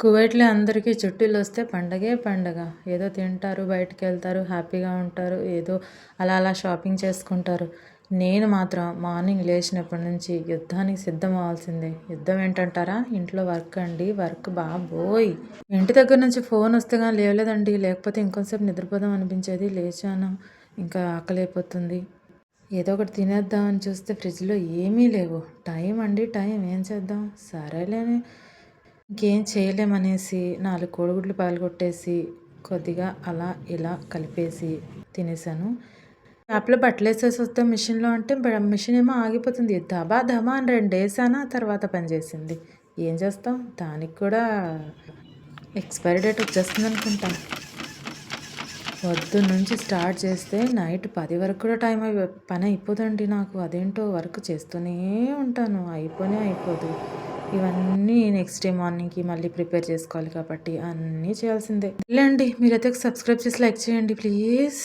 కువైట్లో అందరికీ చుట్టీలు వస్తే పండగే పండగ. ఏదో తింటారు బయటికి వెళ్తారు హ్యాపీగా ఉంటారు ఏదో అలా అలా షాపింగ్ చేసుకుంటారు. నేను మాత్రం మార్నింగ్ లేచినప్పటి నుంచి యుద్ధానికి సిద్ధం అవ్వాల్సిందే యుద్ధం ఏంటంటారా? ఇంట్లో వర్క్ అండి వర్క్ బాబోయ్. ఇంటి దగ్గర నుంచి ఫోన్ వస్తే కానీ లేవలేదండి. లేకపోతే ఇంకొంతసేపు నిద్రపోదాం అనిపించేది. లేచాను ఇంకా ఆకలిపోతుంది. ఏదో ఒకటి తినేద్దామని చూస్తే ఫ్రిడ్జ్లో ఏమీ లేవు. టైం అండి టైం. ఏం చేద్దాం? సరేలేని. ఇంకేం చేయలేమనేసి నాలుగు కోడిగుడ్లు పగలగొట్టేసి కొద్దిగా అలా ఇలా కలిపేసి తినేసాను యాప్లో బట్టలు వేసేసి వస్తే మిషన్లో అంటే మిషన్ ఏమో ఆగిపోతుంది. దబా దబా అని రెండు వేసానా తర్వాత పనిచేసింది ఏం చేస్తాం? దానికి కూడా ఎక్స్పైరీ డేట్ వచ్చేస్తుంది అనుకుంటా. పొద్దున్న నుంచి స్టార్ట్ చేస్తే నైట్ పది వరకు కూడా టైం అయి పని అయిపోదండి నాకు. అదేంటో వర్క్ చేస్తూనే ఉంటాను. అయిపోనే అయిపోదు. ఇవన్నీ నెక్స్ట్ డే మార్నింగ్కి మళ్ళీ ప్రిపేర్ చేసుకోవాలి కాబట్టి అన్నీ చేయాల్సిందే. లేండి మీరైతే సబ్స్క్రైబ్ చేసి లైక్ చేయండి ప్లీజ్